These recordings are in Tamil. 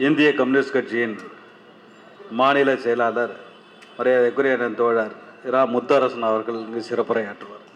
இந்திய கம்யூனிஸ்ட் கட்சியின் மாநில செயலாளர் மரியாதைக்குரிய தோழர் இரா முத்தரசன் அவர்கள் இங்கு சிறப்புரையாற்றுவார்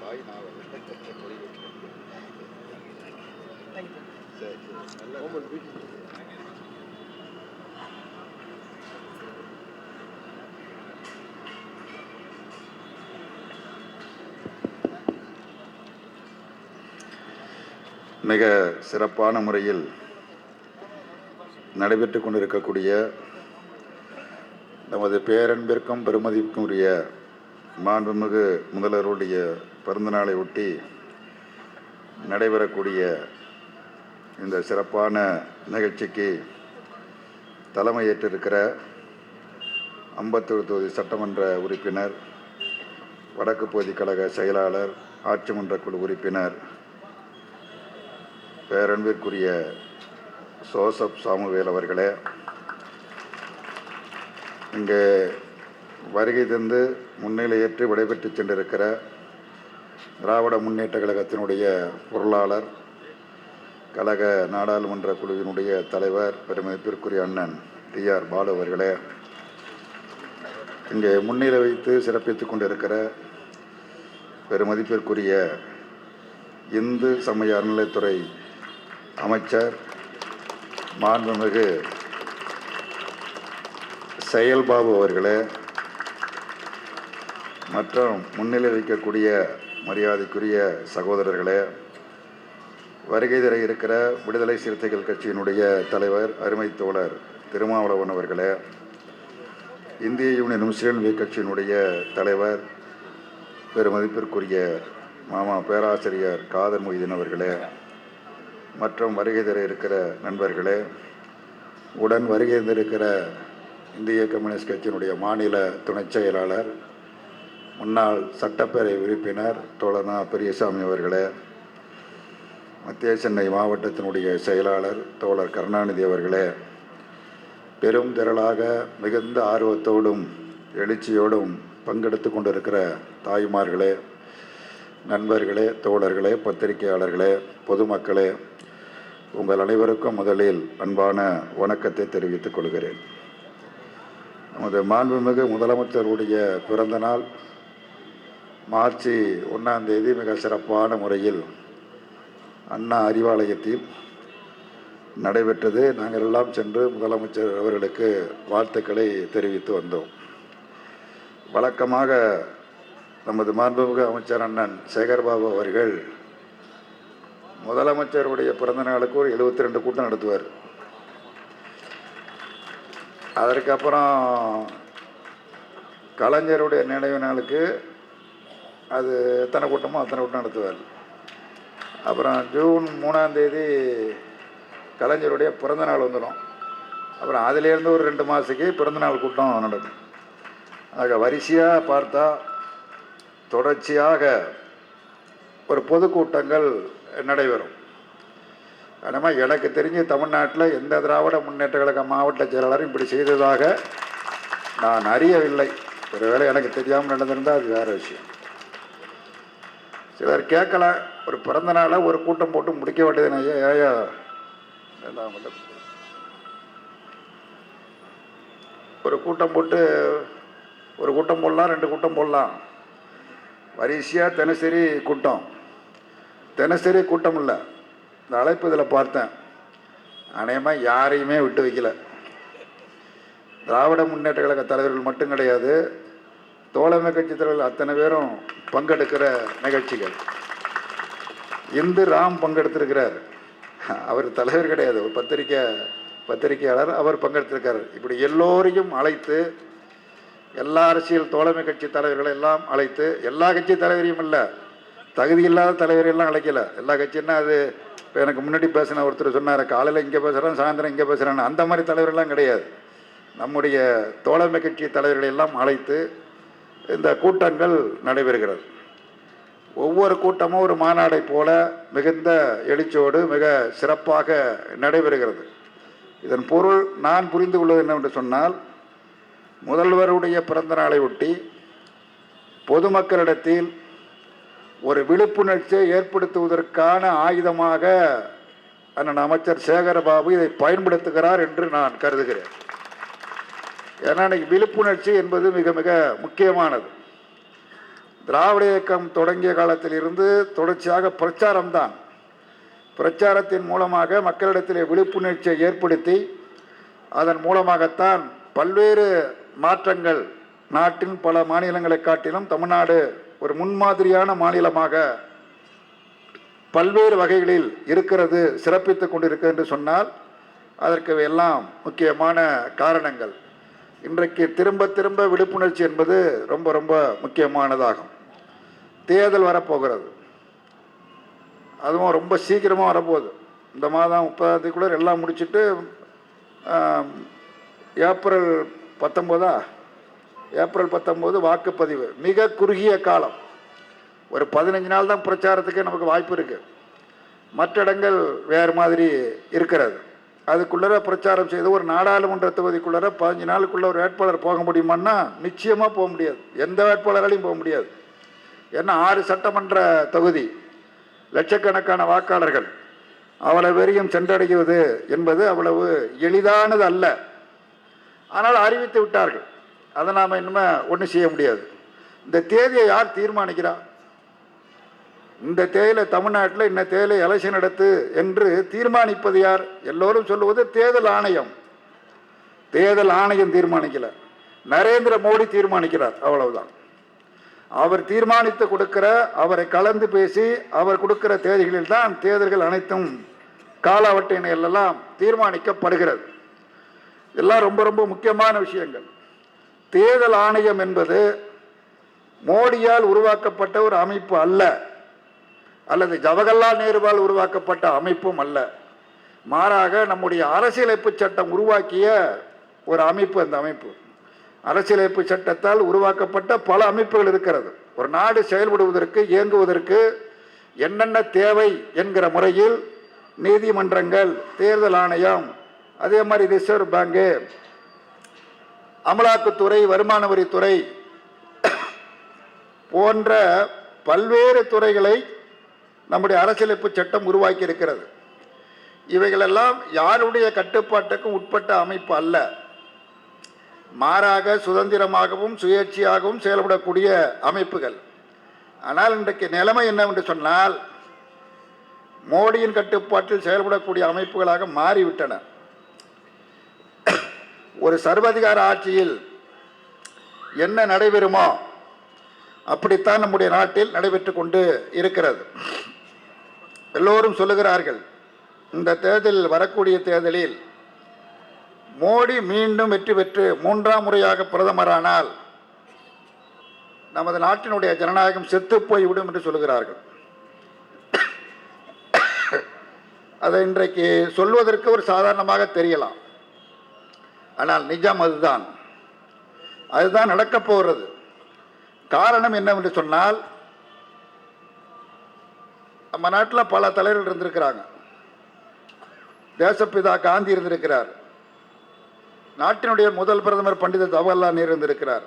தாய் நான் சரி சரி நல்ல மிக சிறப்பான முறையில் நடைபெற்று கொண்டிருக்கக்கூடிய நமது பேரன்பிற்கும் பெருமதிக்குரிய மாண்புமிகு முதல்வருடைய பிறந்தநாளை ஒட்டி நடைபெறக்கூடிய இந்த சிறப்பான நிகழ்ச்சிக்கு தலைமையேற்றிருக்கிற அம்பத்தூர் தொகுதி சட்டமன்ற உறுப்பினர் வடக்கு பகுதி கழக செயலாளர் ஆட்சிமன்ற குழு உறுப்பினர் பேரன்பிற்குரிய சோசப் சாமுவேல் அவர்களே இங்கே வருகை தந்து முன்னிலையேற்று விடைபெற்று சென்றிருக்கிற திராவிட முன்னேற்ற கழகத்தினுடைய பொருளாளர் கழக நாடாளுமன்ற குழுவினுடைய தலைவர் பெருமதிப்பிற்குரிய அண்ணன் டி ஆர் பாலு அவர்களே இங்கே முன்னிலை வைத்து சிறப்பித்துக் கொண்டிருக்கிற பெருமதிப்பிற்குரிய இந்து சமய அறநிலைத்துறை அமைச்சர் மாண்புமிகு செயல்பாபு அவர்களே மற்றும் முன்னிலை வைக்கக்கூடிய மரியாதைக்குரிய சகோதரர்களே வருகை தர இருக்கிற விடுதலை சிறுத்தைகள் கட்சியினுடைய தலைவர் அருமை தோழர் திருமாவளவன் அவர்களே இந்திய யூனியன் முஸ்லீம் லீக் கட்சியினுடைய தலைவர் பெருமதிப்பிற்குரிய மாமா பேராசிரியர் காதர் மொய்தீன் அவர்களே மற்றும் வருகை தர இருக்கிற நண்பர்களே உடன் வருகை தந்திருக்கிற இந்திய கம்யூனிஸ்ட் கட்சியினுடைய மாநில துணைச் செயலாளர் முன்னாள் சட்டப்பேரவை உறுப்பினர் தோழனா பெரியசாமி அவர்களே மத்திய சென்னை மாவட்டத்தினுடைய செயலாளர் தோழர் கருணாநிதி அவர்களே பெரும் திரளாக மிகுந்த ஆர்வத்தோடும் எழுச்சியோடும் பங்கெடுத்து கொண்டிருக்கிற தாய்மார்களே நண்பர்களே தோழர்களே பத்திரிகையாளர்களே பொதுமக்களே உங்கள் அனைவருக்கும் முதலில் அன்பான வணக்கத்தை தெரிவித்துக் கொள்கிறேன். நமது மாண்புமிகு முதலமைச்சருடைய பிறந்த நாள் மார்ச் ஒன்றாம் தேதி மிக சிறப்பான முறையில் அண்ணா அறிவாலயத்தில் நடைபெற்றது. நாங்கள் எல்லாம் சென்று முதலமைச்சர் அவர்களுக்கு வாழ்த்துக்களை தெரிவித்து வந்தோம். வழக்கமாக நமது மாண்புமிகு அமைச்சர் அண்ணன் சேகர்பாபு அவர்கள் முதலமைச்சருடைய பிறந்த நாளுக்கு ஒரு எழுபத்தி ரெண்டு கூட்டம் நடத்துவார். அதற்கப்புறம் கலைஞருடைய நினைவு நாளுக்கு அது எத்தனை கூட்டமோ அத்தனை கூட்டம் நடத்துவார். அப்புறம் ஜூன் மூணாம் தேதி கலைஞருடைய பிறந்த நாள் வந்துடும். அப்புறம் அதிலேருந்து ஒரு ரெண்டு மாதத்துக்கு பிறந்தநாள் கூட்டம் நடக்கும். ஆக வரிசையாக பார்த்தா தொடர்ச்சியாக ஒரு பொதுக்கூட்டங்கள் நடைபெறும். அதனால் எனக்கு தெரிஞ்சு தமிழ்நாட்டில் எந்த திராவிட முன்னேற்ற கழக மாவட்ட செயலாளரும் இப்படி செய்ததாக நான் அறியவில்லை. ஒருவேளை எனக்கு தெரியாமல் நடந்திருந்தால் அது வேறு விஷயம். சிலர் கேட்கலாம் ஒரு பிறந்த நாளை ஒரு கூட்டம் போட்டு முடிக்க வேண்டியதுன்னு ஐயா ஏயா ஒரு கூட்டம் போட்டு ஒரு கூட்டம் போடலாம் ரெண்டு கூட்டம் போடலாம். வரிசையாக தினசரி கூட்டம். தினசரி கூட்டம் இல்லை இந்த அழைப்பு இதில் பார்த்தேன். அநேகமாக யாரையுமே விட்டு வைக்கல. திராவிட முன்னேற்ற கழக தலைவர்கள் மட்டும் கிடையாது தோழமை கட்சி தலைவர்கள் அத்தனை பேரும் பங்கெடுக்கிற நிகழ்ச்சிகள். இந்து ராம் பங்கெடுத்திருக்கிறார். அவர் தலைவர் கிடையாது ஒரு பத்திரிக்கை பத்திரிகையாளர் அவர் பங்கெடுத்திருக்கார். இப்படி எல்லோரையும் அழைத்து எல்லா அரசியல் தோழமை கட்சி தலைவர்களை எல்லாம் அழைத்து எல்லா கட்சி தலைவரையும் இல்லை தகுதி இல்லாத தலைவரையெல்லாம் அழைக்கல. எல்லா கட்சின்னா அது இப்போ எனக்கு முன்னாடி பேசின ஒருத்தர் சொன்னார் காலையில் இங்கே பேசுகிறேன் சாயந்தரம் இங்கே பேசுகிறேன்னு அந்த மாதிரி தலைவர்கள்லாம் கிடையாது. நம்முடைய தோழமை கட்சி தலைவர்களை எல்லாம் அழைத்து இந்த கூட்டங்கள் நடைபெறுகிறது. ஒவ்வொரு கூட்டமும் ஒரு மாநாடை போல மிகுந்த எழுச்சியோடு மிக சிறப்பாக நடைபெறுகிறது. இதன் பொருள் நான் புரிந்து கொள்வது என்னவென்று சொன்னால் முதல்வருடைய பிறந்த நாளை ஒட்டி பொதுமக்களிடத்தில் ஒரு விழிப்புணர்ச்சியை ஏற்படுத்துவதற்கான ஆயுதமாக அண்ணன் அமைச்சர் சேகரபாபு இதை பயன்படுத்துகிறார் என்று நான் கருதுகிறேன். ஏன்னா இன்னைக்கு விழிப்புணர்ச்சி என்பது மிக மிக முக்கியமானது. திராவிட இயக்கம் தொடங்கிய காலத்திலிருந்து தொடர்ச்சியாக பிரச்சாரம்தான். பிரச்சாரத்தின் மூலமாக மக்களிடத்திலே விழிப்புணர்ச்சியை ஏற்படுத்தி அதன் மூலமாகத்தான் பல்வேறு மாற்றங்கள் நாட்டின் பல மாநிலங்களை காட்டிலும் தமிழ்நாடு ஒரு முன்மாதிரியான மாநிலமாக பல்வேறு வகைகளில் இருக்கிறது சிறப்பித்துக் கொண்டிருக்கிறது என்று சொன்னால் அதற்கு எல்லாம் முக்கியமான காரணங்கள். இன்றைக்கு திரும்ப திரும்ப விழிப்புணர்ச்சி என்பது ரொம்ப ரொம்ப முக்கியமானதாகும். தேர்தல் வரப்போகிறது. அதுவும் ரொம்ப சீக்கிரமாக வரப்போகுது. இந்த மாதம் முப்பதாந்தேதிக்குள்ளே எல்லாம் முடிச்சுட்டு ஏப்ரல் பத்தொம்போதா ஏப்ரல் பத்தொம்போது வாக்குப்பதிவு. மிக குறுகிய காலம். ஒரு பதினஞ்சு நாள் தான் பிரச்சாரத்துக்கு நமக்கு வாய்ப்பு இருக்குது மற்ற இடங்கள் வேறு மாதிரி இருக்கிறது. அதுக்குள்ளே பிரச்சாரம் செய்து ஒரு நாடாளுமன்ற தொகுதிக்குள்ளே பதினஞ்சு நாளுக்குள்ளே ஒரு வேட்பாளர் போக முடியுமான்னா நிச்சயமாக போக முடியாது. எந்த வேட்பாளராலையும் போக முடியாது. ஏன்னா ஆறு சட்டமன்ற தொகுதி லட்சக்கணக்கான வாக்காளர்கள் அவ்வளவு வெறியும் சென்றடைவது என்பது அவ்வளவு எளிதானது அல்ல. ஆனால் அறிவித்து விட்டார்கள். அதை நாம் இன்னுமே ஒன்றும் செய்ய முடியாது. இந்த தேதியை யார் தீர்மானிக்கிறா? இந்த தேதியில் தமிழ்நாட்டில் இந்த தேதியில் எலெக்ஷன் நடத்து என்று தீர்மானிப்பது யார்? எல்லோரும் சொல்லுவது தேர்தல் ஆணையம். தேர்தல் ஆணையம் தீர்மானிக்கல. நரேந்திர மோடி தீர்மானிக்கிறார் அவ்வளவுதான். அவர் தீர்மானித்து கொடுக்கிற அவரை கலந்து பேசி அவர் கொடுக்கிற தேதிகளில் தான் தேர்தல்கள் அனைத்தும் கால தீர்மானிக்கப்படுகிறது எல்லாம் தீர்மானிக்கப்படுகிறது. இதெல்லாம் ரொம்ப ரொம்ப முக்கியமான விஷயங்கள். தேர்தல் ஆணையம் என்பது மோடியால் உருவாக்கப்பட்ட ஒரு அமைப்பு அல்ல அல்லது ஜவஹர்லால் நேருவால் உருவாக்கப்பட்ட அமைப்பும் அல்ல. மாறாக நம்முடைய அரசியலமைப்பு சட்டம் உருவாக்கிய ஒரு அமைப்பு அந்த அமைப்பு. அரசியலமைப்பு சட்டத்தால் உருவாக்கப்பட்ட பல அமைப்புகள் இருக்கிறது. ஒரு நாடு செயல்படுவதற்கு இயங்குவதற்கு என்னென்ன தேவை என்கிற முறையில் நீதிமன்றங்கள் தேர்தல் ஆணையம் அதே மாதிரி ரிசர்வ் பேங்கு அமலாக்கத்துறை வருமான வரித்துறை போன்ற பல்வேறு துறைகளை நம்முடைய அரசியலமைப்பு சட்டம் உருவாக்கி இருக்கிறது இவைகளெல்லாம் யாருடைய கட்டுப்பாட்டுக்கும் உட்பட்ட அமைப்பு அல்ல. மாறாக சுதந்திரமாகவும் சுயேட்சையாகவும் செயல்படக்கூடிய அமைப்புகள். ஆனால் இன்றைக்கு நிலைமை என்னவென்று சொன்னால் மோடியின் கட்டுப்பாட்டில் செயல்படக்கூடிய அமைப்புகளாக மாறிவிட்டன. ஒரு சர்வதிகார ஆட்சியில் என்ன நடைபெறுமோ அப்படித்தான் நம்முடைய நாட்டில் நடைபெற்று கொண்டு இருக்கிறது. எல்லோரும் சொல்லுகிறார்கள் இந்த தேர்தலில் வரக்கூடிய தேர்தலில் மோடி மீண்டும் வெற்றி பெற்று மூன்றாம் முறையாக பிரதமரானால் நமது நாட்டினுடைய ஜனநாயகம் செத்துப் போய்விடும் என்று சொல்லுகிறார்கள். அதை இன்றைக்கு சொல்வதற்கு ஒரு சாதாரணமாக தெரியலாம். ஆனால் நிஜம் அதுதான். அதுதான் நடக்கப் போகிறது. காரணம் என்னவென்று சொன்னால் நம்ம நாட்டில் பல தலைவர்கள் இருந்திருக்கிறாங்க. தேசப்பிதா காந்தி இருந்திருக்கிறார். நாட்டினுடைய முதல் பிரதமர் பண்டித ஜவஹர்லால் நேரு இருந்திருக்கிறார்.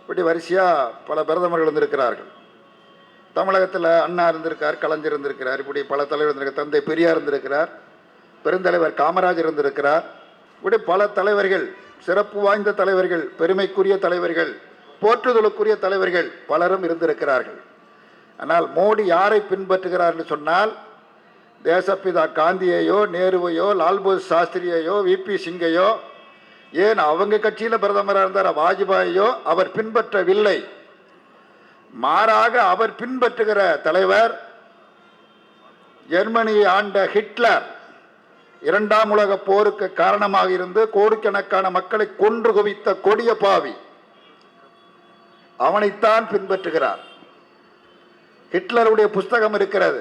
இப்படி வரிசையாக பல பிரதமர்கள் இருந்திருக்கிறார்கள். தமிழகத்தில் அண்ணா இருந்திருக்கார் கலைஞர் இருந்திருக்கிறார். இப்படி பல தலைவர் இருந்திருக்கார் தந்தை பெரியார் இருந்திருக்கிறார். பெருந்தலைவர் காமராஜர் இருந்திருக்கிறார். இப்படி பல தலைவர்கள் சிறப்பு வாய்ந்த தலைவர்கள் பெருமைக்குரிய தலைவர்கள் போற்றுதலுக்குரிய தலைவர்கள் பலரும் இருந்திருக்கிறார்கள். ஆனால் மோடி யாரை பின்பற்றுகிறார் என்று சொன்னால் தேசப்பிதா காந்தியையோ நேருவையோ லால்பூர் சாஸ்திரியையோ விபி சிங்கையோ ஏன் அவங்க கட்சியில் பிரதமராக இருந்தார் வாஜ்பாயையோ அவர் பின்பற்றவில்லை. மாறாக அவர் பின்பற்றுகிற தலைவர் ஜெர்மனியை ஆண்ட ஹிட்லர் இரண்டாம் உலக போருக்கு காரணமாக இருந்து கோடிக்கணக்கான மக்களை கொன்று குவித்த கொடிய பாவி அவனைத்தான் பின்பற்றுகிறார். ஹிட்லருடைய புஸ்தகம் இருக்கிறது.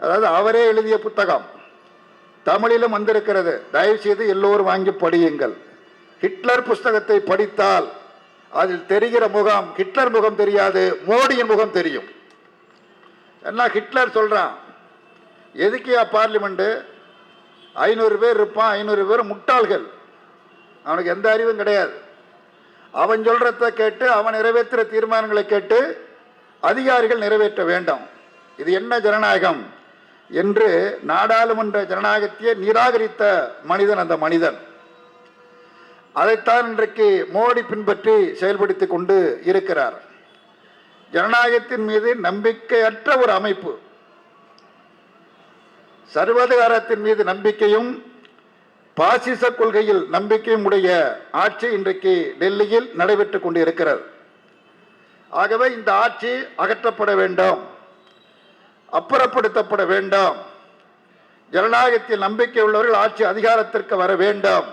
அதாவது அவரே எழுதிய புத்தகம். தமிழிலும் வந்திருக்கிறது. தயவு செய்து எல்லோரும் வாங்கி படியுங்கள். ஹிட்லர் புஸ்தகத்தை படித்தால் அதில் தெரிகிற முகம் ஹிட்லர் முகம் தெரியாது மோடியின் முகம் தெரியும். என்ன ஹிட்லர் சொல்றான்? எதுக்கியா பார்லிமெண்ட்டு? ஐநூறு பேர் இருப்பான் ஐநூறு பேர் முட்டாள்கள். அவனுக்கு எந்த அறிவும் கிடையாது. அவன் சொல்றத கேட்டு அவன் நிறைவேற்றுற தீர்மானங்களை கேட்டு அதிகாரிகள் நிறைவேற்ற வேண்டும். இது என்ன ஜனநாயகம்? என்று நாடாளுமன்ற ஜனநாயகத்தையே நிராகரித்த மனிதன் அந்த மனிதன். அதைத்தான் இன்றைக்கு மோடி பின்பற்றி செயல்படுத்தி கொண்டு இருக்கிறார். ஜனநாயகத்தின் மீது நம்பிக்கையற்ற ஒரு அமைப்பு. சர்வாதிகாரத்தின் மீது நம்பிக்கையும் பாசிச கொள்கையில் நம்பிக்கையும் உடைய ஆட்சி இன்றைக்கு டெல்லியில் நடைபெற்றுக் கொண்டு இருக்கிறது ஆகவே இந்த ஆட்சி அகற்றப்பட வேண்டும் அப்புறப்படுத்தப்பட வேண்டும். ஜனநாயகத்தில் நம்பிக்கை உள்ளவர்கள் ஆட்சி அதிகாரத்திற்கு வர வேண்டும்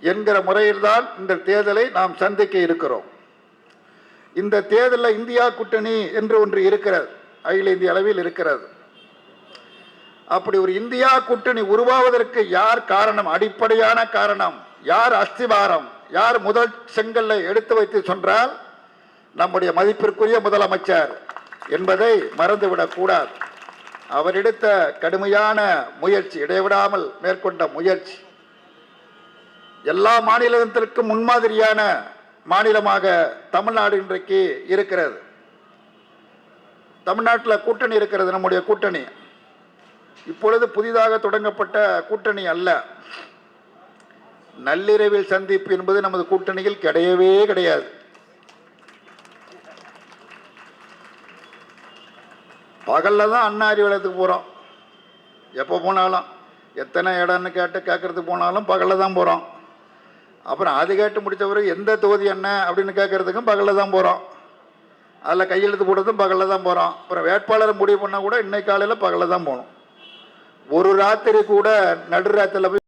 என்கிற முறையில்தான் இந்த தேர்தலை நாம் சந்திக்க இருக்கிறோம். இந்த தேர்தலில் இந்தியா கூட்டணி என்று ஒன்று இருக்கிறது அகில இந்திய அளவில் இருக்கிறது. அப்படி ஒரு இந்தியா கூட்டணி உருவாவதற்கு யார் காரணம்? அடிப்படையான காரணம். யார் அஸ்திவாரம்? யார் முதல் செங்கல்லை எடுத்து வைத்து சொன்னால் நம்முடைய மதிப்பிற்குரிய முதலமைச்சர் என்பதை மறந்துவிடக் கூடாது. அவர் எடுத்த கடுமையான முயற்சி இடைவிடாமல் மேற்கொண்ட முயற்சி எல்லா மாநிலத்திற்கும் முன்மாதிரியான மாநிலமாக தமிழ்நாடு இன்றைக்கு இருக்கிறது. தமிழ்நாட்டில் கூட்டணி இருக்கிறது நம்முடைய கூட்டணி. இப்பொழுது புதிதாக தொடங்கப்பட்ட கூட்டணி அல்ல. நள்ளிரவில் சந்திப்பு என்பது நமது கூட்டணியில் கிடையவே கிடையாது. பகலில் தான் அண்ணா அறிவாலயத்துக்கு போகிறோம் எப்போ போனாலும் எத்தனை இடம்னு கேட்டு கேட்கறதுக்கு போனாலும் பகலில் தான் போகிறோம் அப்புறம் அது கேட்டு முடித்த பிறகு எந்த தொகுதி என்ன அப்படின்னு கேட்கறதுக்கும் பகலில் தான் போகிறோம் அதில் கையெழுத்து போடுறதும் பகலில் தான் போகிறோம் அப்புறம் வேட்பாளரை முடிவு பண்ணால் கூட இன்னைக்கு காலையில் பகலில் தான் போகணும். ஒரு ராத்திரி கூட நடுராத்திரில போய்